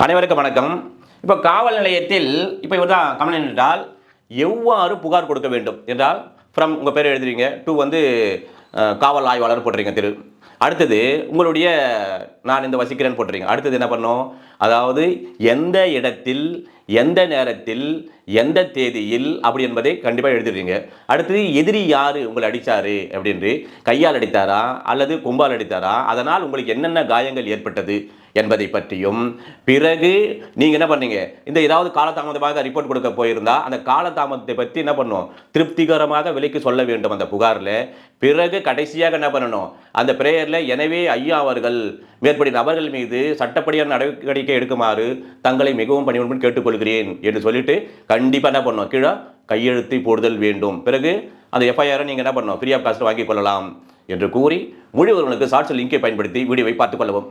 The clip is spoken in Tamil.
அனைவருக்கும் வணக்கம். இப்போ காவல் நிலையத்தில் இப்போ இவர் தான் கம்ப்ளைண்ட் என்றால் எவ்வாறு புகார் கொடுக்க வேண்டும் என்றால் ஃப்ரம் உங்கள் பேர் எழுதுறீங்க. டூ வந்து காவல் ஆய்வாளர் போடுறீங்க திரு. அடுத்தது உங்களுடைய நான் இந்த வசிக்கிறேன்னு போட்டுறீங்க அடுத்தது என்ன பண்ணோம் அதாவது எந்த இடத்தில் எந்த நேரத்தில் எந்த தேதியில் அப்படி என்பதை கண்டிப்பாக எழுதிடுறீங்க அடுத்தது எதிரி யார்? உங்களை அடித்தாரு அப்படின்று கையால் அடித்தாரா? அல்லது கும்பால் அடித்தாரா? அதனால் உங்களுக்கு என்னென்ன காயங்கள் ஏற்பட்டது என்பதை பற்றியும் பிறகு நீங்கள் என்ன பண்ணீங்க? இந்த ஏதாவது காலதாமதமாக ரிப்போர்ட் கொடுக்க போயிருந்தா அந்த காலதாமதத்தை பற்றி என்ன பண்ணும்? திருப்திகரமாக விலைக்கு சொல்ல வேண்டும் அந்த புகாரில். பிறகு கடைசியாக என்ன பண்ணணும்? அந்த பிரேயரில் எனவே ஐயா அவர்கள் மேற்படி நபர்கள் மீது சட்டப்படியான நடவடிக்கை எடுக்குமாறு தங்களை மிகவும் பணிவுடன் கேட்டுக்கொள்கிறேன் என்று சொல்லிட்டு கண்டிப்பாக என்ன பண்ணணும் கீழே கையெழுத்தை போடுதல் வேண்டும். பிறகு அந்த எஃப்ஐஆரை நீங்கள் என்ன பண்ணணும் ஃப்ரீ ஆஃப் காஸ்ட் வாங்கிக் கொள்ளலாம் என்று கூறி முழுவர்களுக்கு சாட்சி லிங்கை பயன்படுத்தி வீடியோவை பார்த்துக் கொள்ளவும்.